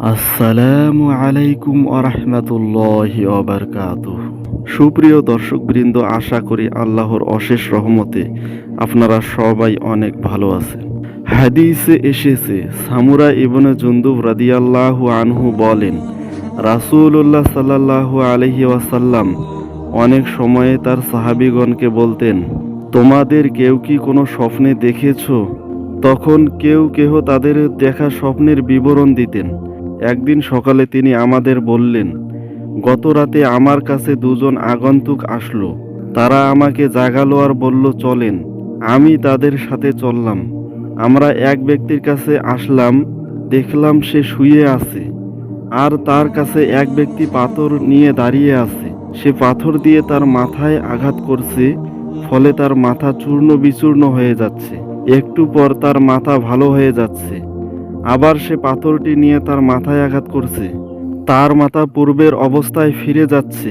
আসসালামু আলাইকুম আরহামতুল্লাহ সুপ্রিয় দর্শকবৃন্দ, আশা করি আল্লাহর অশেষ রহমতে আপনারা সবাই অনেক ভালো আছেন। হাদিসে এসেছে সামুরা ইবনে জুন্দুব রাদিয়াল্লাহু আনহু বলেন, রাসূলুল্লাহ সাল্লাল্লাহু আলহি ওয়াসাল্লাম অনেক সময়ে তার সাহাবিগণকে বলতেন, তোমাদের কেউ কি কোনো স্বপ্নে দেখেছ? তখন কেউ কেহ তাদের দেখা স্বপ্নের বিবরণ দিতেন। একদিন সকালে তিনি আমাদের বললেন গত রাতে আমার কাছে দুজন আগন্তুক আসলো। তারা আমাকে জাগালো আর বলল, চলেন, আমি তাদের সাথে চললাম। আমরা এক ব্যক্তির কাছে আসলাম, দেখলাম সে শুয়ে আছে। আর তার কাছে এক ব্যক্তি পাথর নিয়ে দাঁড়িয়ে আছে। সে পাথর দিয়ে তার মাথায় আঘাত করছে, ফলে তার মাথা চূর্ণ বিচূর্ণ হয়ে যাচ্ছে। একটু পর তার মাথা ভালো হয়ে যাচ্ছে। আবার সে পাথরটি নিয়ে তার মাথায় আঘাত করছে। তার মাথা পূর্বের অবস্থায় ফিরে যাচ্ছে,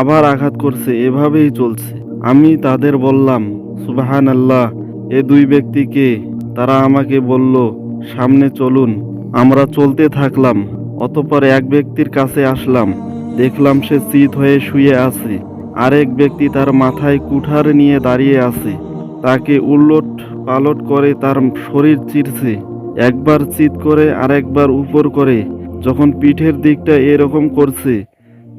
আবার আঘাত করছে, এভাবেই চলছে। আমি তাদের বললাম সুবাহান আল্লাহ এ দুই ব্যক্তিকে তারা আমাকে বলল, সামনে চলুন, আমরা চলতে থাকলাম, অতপর এক ব্যক্তির কাছে আসলাম। দেখলাম সে চিত হয়ে শুয়ে আছে, আরেক ব্যক্তি তার মাথায় কুঠার নিয়ে দাঁড়িয়ে আছে। তাকে উল্লট পালট করে তার শরীর চিরছে। একবার চিত করে আরেকবার উপর করে, যখন পিঠের দিকটা এরকম করছে,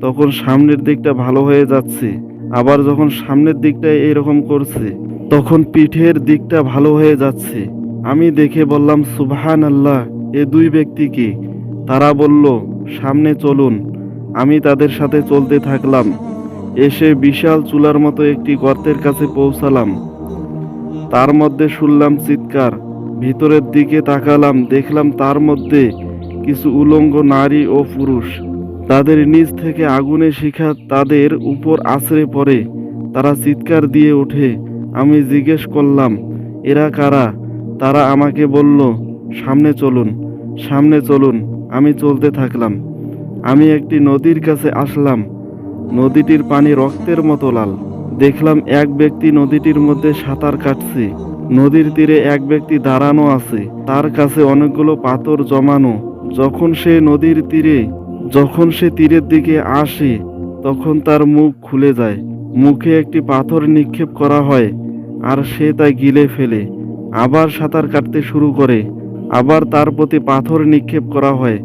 তখন সামনের দিকটা ভালো হয়ে যাচ্ছে। আবার যখন সামনের দিকটা এরকম করছে, তখন পিঠের দিকটা ভালো হয়ে যাচ্ছে। আমি দেখে বললাম সুবহান আল্লাহ এ দুই ব্যক্তিকে তারা বলল, সামনে চলুন, আমি তাদের সাথে চলতে থাকলাম। এসে বিশাল চুলার মতো একটি গর্তের কাছে পৌঁছালাম। তার মধ্যে শুনলাম চিৎকার। ভিতরের দিকে তাকালাম, দেখলাম তার মধ্যে কিছু উলঙ্গ নারী ও পুরুষ। তাদের নিচ থেকে আগুনে শিখা তাদের উপর আছড়ে পড়ে। তারা চিৎকার দিয়ে ওঠে। আমি জিজ্ঞেস করলাম, এরা কারা? তারা আমাকে বলল, সামনে চলুন সামনে চলুন। আমি চলতে থাকলাম। আমি একটি নদীর কাছে আসলাম। নদীটির পানি রক্তের মতো লাল। দেখলাম এক ব্যক্তি নদীটির মধ্যে সাঁতার কাটছে। নদীর তীরে এক ব্যক্তি দাঁড়ানো আছে। তার কাছে অনেকগুলো পাথর জমানো। যখন সে নদীর তীরে, যখন সে তীরের দিকে আসে, তখন তার মুখ খুলে যায়। মুখে একটি পাথর নিক্ষেপ করা হয়, আর সে তা গিলে ফেলে। আবার সাঁতার কাটতে শুরু করে। আবার তার প্রতি পাথর নিক্ষেপ করা হয়।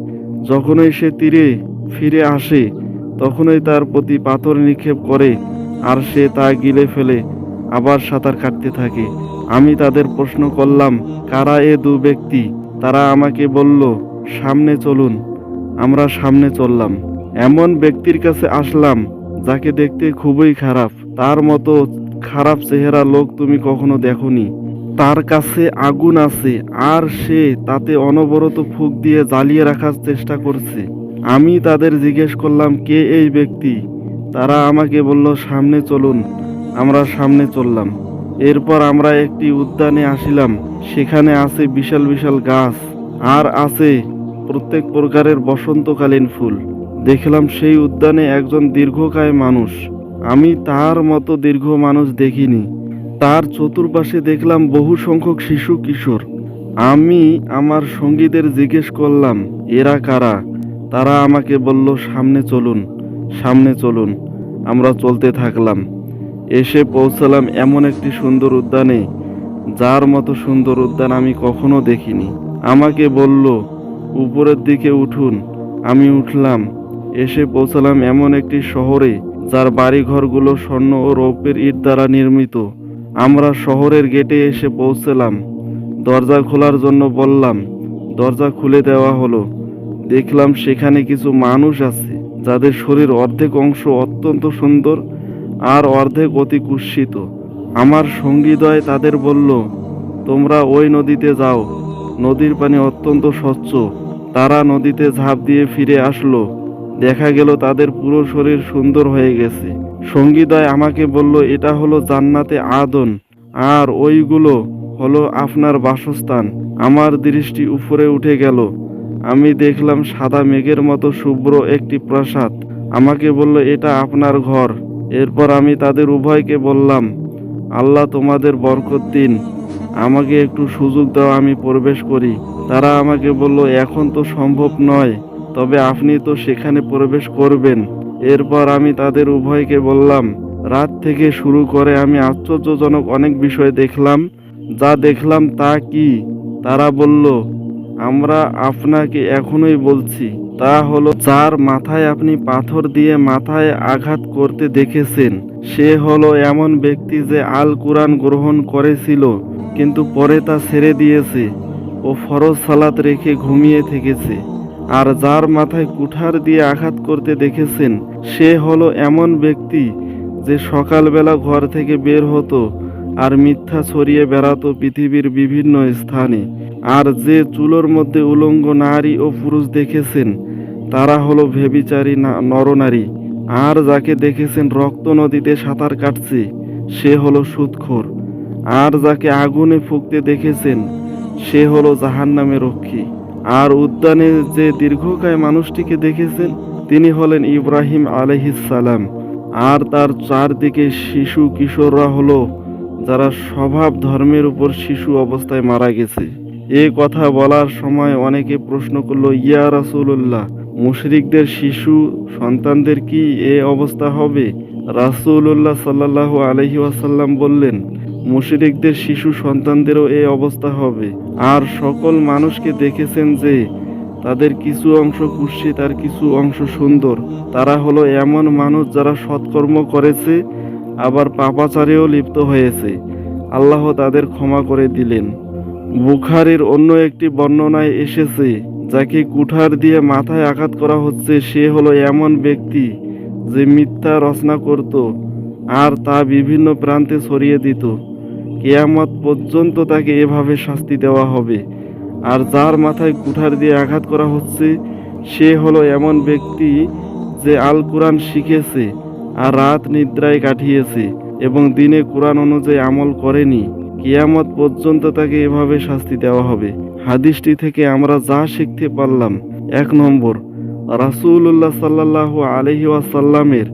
যখনই সে তীরে ফিরে আসে, তখনই তার প্রতি পাথর নিক্ষেপ করে, আর সে তা গিলে ফেলে। আবার সাঁতার কাটতে থাকে। আমি তাদের প্রশ্ন করলাম, কারা এ দু ব্যক্তি? তারা আমাকে বলল, সামনে চলুন, আমরা সামনে চললাম। এমন ব্যক্তির কাছে আসলাম, যাকে দেখতে খুবই খারাপ। তার মতো খারাপ চেহারা লোক তুমি কখনো দেখনি। তার কাছে আগুন আছে, আর সে তাতে অনবরত ফুক দিয়ে জ্বালিয়ে রাখার চেষ্টা করছে। আমি তাদের জিজ্ঞেস করলাম, কে এই ব্যক্তি? তারা আমাকে বলল, সামনে চলুন, আমরা সামনে চললাম। এরপর আমরা একটি উদ্যানে আসিলাম। সেখানে আছে বিশাল বিশাল গাছ, আর আছে প্রত্যেক প্রকারের বসন্তকালীন ফুল। দেখলাম সেই উদ্যানে একজন দীর্ঘকায় মানুষ। আমি তার মতো দীর্ঘ মানুষ দেখিনি। তার চতুর্পাশে দেখলাম বহু সংখ্যক শিশু কিশোর। আমি আমার সঙ্গীদের জিজ্ঞেস করলাম, এরা কারা? তারা আমাকে বলল, সামনে চলুন সামনে চলুন, আমরা চলতে থাকলাম। এসে পৌঁছালাম এমন একটি সুন্দর উদ্যানে, যার মতো সুন্দর উদ্যান আমি কখনো দেখিনি। আমাকে বলল, উপরের দিকে উঠুন। আমি উঠলাম, এসে পৌঁছালাম এমন একটি শহরে, যার বাড়িঘরগুলো স্বর্ণ ও রৌপ্যের ইট দ্বারা নির্মিত। আমরা শহরের গেটে এসে পৌঁছলাম। দরজা খোলার জন্য বললাম, দরজা খুলে দেওয়া হলো। দেখলাম সেখানে কিছু মানুষ আছে, যাদের শরীর অর্ধেক অংশ অত্যন্ত সুন্দর আর অর্ধেক অতি কুৎসিত। আমার সঙ্গীদয় তাদের বলল, তোমরা ওই নদীতে যাও। নদীর পানি অত্যন্ত স্বচ্ছ। তারা নদীতে ঝাঁপ দিয়ে ফিরে আসলো। দেখা গেল তাদের পুরো শরীর সুন্দর হয়ে গেছে। সঙ্গীদয় আমাকে বলল, এটা হলো জান্নাতে আদন। আর ওইগুলো হলো আপনার বাসস্থান। আমার দৃষ্টি উপরে উঠে গেল। আমি দেখলাম সাদা মেঘের মতো শুভ্র একটি প্রাসাদ। আমাকে বলল, এটা আপনার ঘর। এরপর আমি তাদের উভয়কে বললাম, আল্লাহ তোমাদের বরকত দিন। আমাকে একটু সুযোগ দাও, আমি প্রবেশ করি। তারা আমাকে বলল, এখন তো সম্ভব নয়, তবে আপনি তো সেখানে প্রবেশ করবেন। এরপর আমি তাদের উভয়কে বললাম, রাত থেকে শুরু করে আমি আশ্চর্যজনক অনেক বিষয় দেখলাম। যা দেখলাম তা কি? তারা বলল, আমরা আপনাকে এখনোই বলছি। তা হলো, যার মাথায় আপনি পাথর দিয়ে মাথায় আঘাত করতে দেখেছেন, সে হলো এমন ব্যক্তি যে আল কুরআন গ্রহণ করেছিল, কিন্তু পরে তা ছেড়ে দিয়েছে ও ফরজ সালাত রেখে ঘুমিয়ে থেকেছে। আর যার মাথায় কুঠার দিয়ে আঘাত করতে দেখেছেন, সে হলো এমন ব্যক্তি যে সকালবেলা ঘর থেকে বের হতো আর মিথ্যা ছড়িয়ে বেড়াতো পৃথিবীর বিভিন্ন স্থানে। আর যে চুলোর মধ্যে উলঙ্গ নারী ও পুরুষ দেখেছেন, তারা হলো ভেবিচারী নরনারী। আর যাকে দেখেছেন রক্ত নদীতে সাঁতার কাটছে, সে হলো সুদখোর আর যাকে আগুনে ফুঁকতে দেখেছেন, সে হলো জাহান্নামে রক্ষী। আর উদ্যানে যে দীর্ঘকায় মানুষটিকে দেখেছেন, তিনি হলেন ইব্রাহিম আলহিসাল্লাম আর তার চারদিকে শিশু কিশোররা হলো, যারা স্বভাব ধর্মের উপর শিশু অবস্থায় মারা গেছে। এ কথা বলার সময় অনেকে প্রশ্ন করল, ইয়া রাসূলুল্লাহ, মুশরিকদের শিশু সন্তানদের কি এ অবস্থা হবে? রাসূলুল্লাহ সাল্লাল্লাহু আলহি ওয়াসাল্লাম বললেন, মুশরিকদের শিশু সন্তানদেরও এ অবস্থা হবে। আর সকল মানুষকে দেখেছেন যে, তাদের কিছু অংশ কুৎসিত আর কিছু অংশ সুন্দর। তারা হলো এমন মানুষ যারা সৎকর্ম করেছে, আবার পাপাচারেও লিপ্ত হয়েছে। আল্লাহ তাদের ক্ষমা করে দিলেন। বুখারির অন্য একটি বর্ণনায় এসেছে, যাকে কুঠার দিয়ে মাথায় আঘাত করা হচ্ছে, সে হলো এমন ব্যক্তি যে মিথ্যা রচনা করত আর তা বিভিন্ন প্রান্তে ছড়িয়ে দিত। কেয়ামত পর্যন্ত তাকে এভাবে শাস্তি দেওয়া হবে। আর যার মাথায় কুঠার দিয়ে আঘাত করা হচ্ছে, সে হলো এমন ব্যক্তি যে আল কোরআন শিখেছে আর রাত নিদ্রায় কাটিয়েছে এবং দিনে কোরআন অনুযায়ী আমল করেনি। কিয়ামত পর্যন্ত তাকে এভাবে শাস্তি দেওয়া হবে। হাদিসটি থেকে আমরা যা শিখতে পারলাম, এক নম্বর, রাসূলুল্লাহ সাল্লাল্লাহু আলহি ওয়াসাল্লামের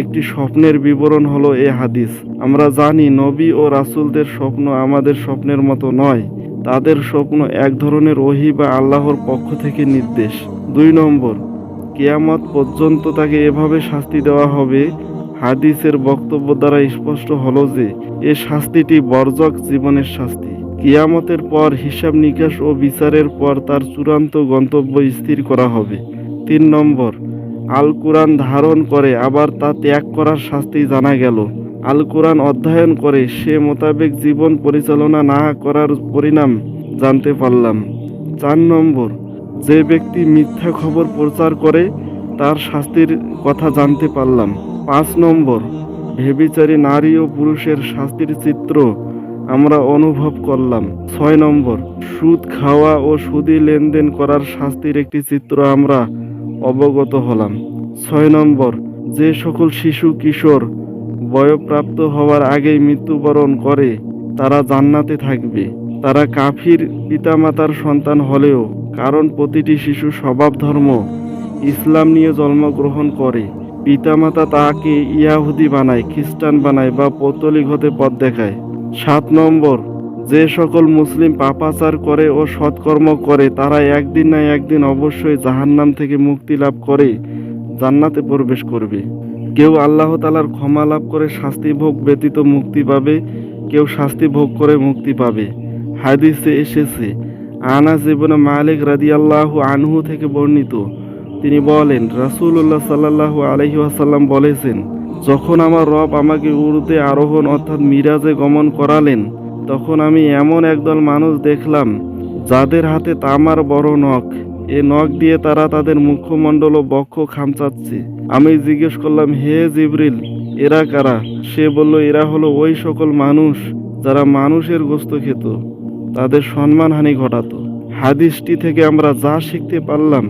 একটি স্বপ্নের বিবরণ হলো এ হাদিস। আমরা জানি নবী ও রাসূলদের স্বপ্ন আমাদের স্বপ্নের মতো নয়, তাদের স্বপ্ন এক ধরনের ওহি বা আল্লাহর পক্ষ থেকে নির্দেশ। দুই নম্বর, কিয়ামত পর্যন্ত তাকে এভাবে শাস্তি দেওয়া হবে হাদিসের বক্তব্য দ্বারা স্পষ্ট হলো যে, এ শাস্তিটি বর্জক জীবনের শাস্তি। কিয়ামতের পর হিসাব নিকাশ ও বিচারের পর তার চূড়ান্ত গন্তব্য স্থির করা হবে। তিন নম্বর আল কোরআন ধারণ করে, আবার তা ত্যাগ করার শাস্তি জানা গেল। আল কোরআন অধ্যয়ন করে, সে মোতাবেক জীবন পরিচালনা না করার পরিণাম জানতে পারলাম। চার নম্বর, যে ব্যক্তি মিথ্যা খবর প্রচার করে, তার শাস্তির কথা জানতে পারলাম। পাঁচ নম্বর ভেবিচারী নারী ও পুরুষের শাস্তির চিত্র আমরা অনুভব করলাম। ছয় নম্বর, সুদ খাওয়া ও সুদি লেনদেন করার শাস্তির একটি চিত্র আমরা অবগত হলাম। ছয় নম্বর, যে সকল শিশু কিশোর বয়প্রাপ্ত হওয়ার আগেই মৃত্যুবরণ করে, তারা জান্নাতে থাকবে। তারা কাফির পিতামাতার সন্তান হলেও, কারণ প্রতিটি শিশু স্বভাব ধর্ম ইসলাম নিয়ে জন্মগ্রহণ করে। পিতামাতা তাকে ইয়াহুদি বানায়, খ্রিস্টান বানায় বা পৌতলিক হতে পথ দেখায়। সাত নম্বর, যে সকল মুসলিম পাপাচার করে ও সৎকর্ম করে, তারা একদিন না একদিন অবশ্যই জাহান্নাম থেকে মুক্তি লাভ করে, জান্নাতে প্রবেশ করবে। কেউ আল্লাহ তালার ক্ষমা লাভ করে শাস্তি ভোগ ব্যতীত মুক্তি পাবে, কেউ শাস্তি ভোগ করে মুক্তি পাবে। হাদিসে এসেছে, আনাস ইবনে মালিক রাদিয়াল্লাহু আনহু থেকে বর্ণিত তিনি বলেন, রাসূলুল্লাহ সাল্লাল্লাহু আলাইহি ওয়াসাল্লাম বলেছেন, যখন আমার রব আমাকে উড়তে আরোহণ অর্থাৎ মিরাজে গমন করালেন, তখন আমি এমন একদল মানুষ দেখলাম, যাদের হাতে তামার বড় নখ। এ নখ দিয়ে তারা তাদের মুখ্যমণ্ডল ও বক্ষ খামচাচ্ছে। আমি জিজ্ঞেস করলাম, হে জিবরিল, এরা কারা? সে বলল, এরা হলো ওই সকল মানুষ যারা মানুষের গোস্ত খেত। তাদের সম্মানহানি ঘটাতো। হাদিসটি থেকে আমরা যা শিখতে পারলাম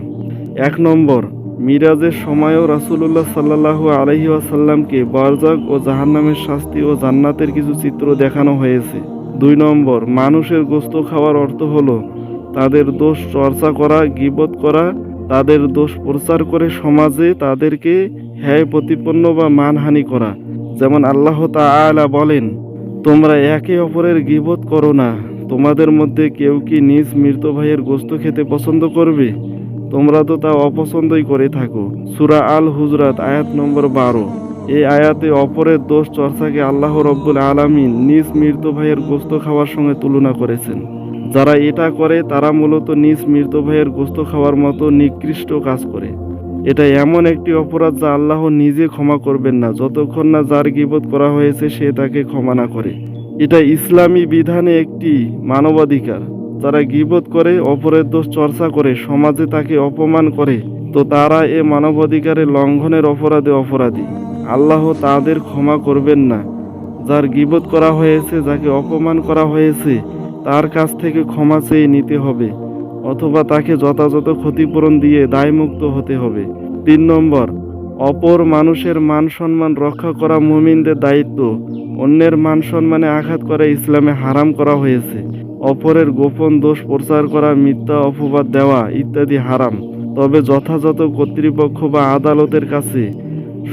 এক নম্বর, মিরাজের সময়ও রাসূলুল্লাহ সাল্লাল্লাহু আলহি আসাল্লামকে বরজাক ও জাহান্নামের শাস্তি ও জান্নাতের কিছু চিত্র দেখানো হয়েছে। দুই নম্বর, মানুষের গোস্ত খাওয়ার অর্থ হলো তাদের দোষ চর্চা করা, গিবত করা, তাদের দোষ প্রচার করে সমাজে তাদেরকে হ্যায় প্রতিপন্ন বা মানহানি করা। যেমন আল্লাহ তাআলা বলেন, তোমরা একে অপরের গিবত করো না। তোমাদের মধ্যে কেউ কি নিজ মৃত ভাইয়ের গোস্ত খেতে পছন্দ করবে? তোমরা তো তা অপছন্দই করে থাকো। সুরা আল হুজরাত আয়াত নম্বর বারো। এই আয়াতে অপরের দোষ চর্চাকে আল্লাহ রব্বুল আলামিন নিজ মৃত ভাইয়ের গোস্ত খাওয়ার সঙ্গে তুলনা করেছেন। যারা এটা করে, তারা মূলত নিজ মৃত ভাইয়ের গোস্ত খাওয়ার মতো নিকৃষ্ট কাজ করে। এটা এমন একটি অপরাধ যা আল্লাহ নিজে ক্ষমা করবেন না। যতক্ষণ না যার গিবত করা হয়েছে, সে তাকে ক্ষমা না করে। এটা ইসলামী বিধানে একটি মানবাধিকার। যারা গিবত করে, অপরের দোষ চর্চা করে, সমাজে তাকে অপমান করে, তো তারা এ মানবাধিকারের লঙ্ঘনের অপরাধে অপরাধী। আল্লাহ তাদের ক্ষমা করবেন না। যার গিবত করা হয়েছে, যাকে অপমান করা হয়েছে, তার কাছ থেকে ক্ষমা চেয়ে নিতে হবে, অথবা তাকে যথাযথ ক্ষতিপূরণ দিয়ে দায়মুক্ত হতে হবে। তিন নম্বর, অপর মানুষের মান সম্মান রক্ষা করা মুমিনদের দায়িত্ব। অন্যের মান সম্মানে আঘাত করা ইসলামে হারাম করা হয়েছে। অপরের গোপন দোষ প্রচার করা, মিথ্যা অপবাদ দেওয়া ইত্যাদি হারাম। তবে যথাযথ কর্তৃপক্ষ বা আদালতের কাছে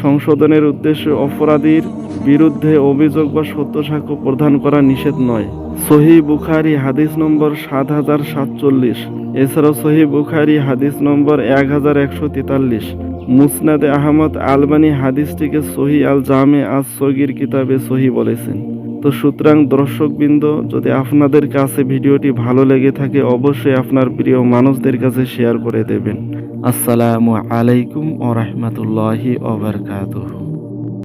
সংশোধনের উদ্দেশ্যে অপরাধীর বিরুদ্ধে অভিযোগ বা সত্য সাক্ষ্য প্রদান করা নিষেধ নয়। সহি বুখারি হাদিস নম্বর সাত হাজার সাতচল্লিশ। এছাড়াও সহি বুখারি হাদিস নম্বর এক হাজার একশো তেতাল্লিশ। মুসনাদে আহমদ আলবানি হাদিসটিকে সহি আল জামে আজ সগির কিতাবে সহি বলেছেন। তো সুতরাং দর্শকবৃন্দ, যদি আপনাদের কাছে ভিডিওটি ভালো লেগে থাকে, অবশ্যই আপনার প্রিয় মানুষদের কাছে শেয়ার করে দেবেন। আসসালামু আলাইকুম ও রহমতুল্লাহি ওবরকাতুহ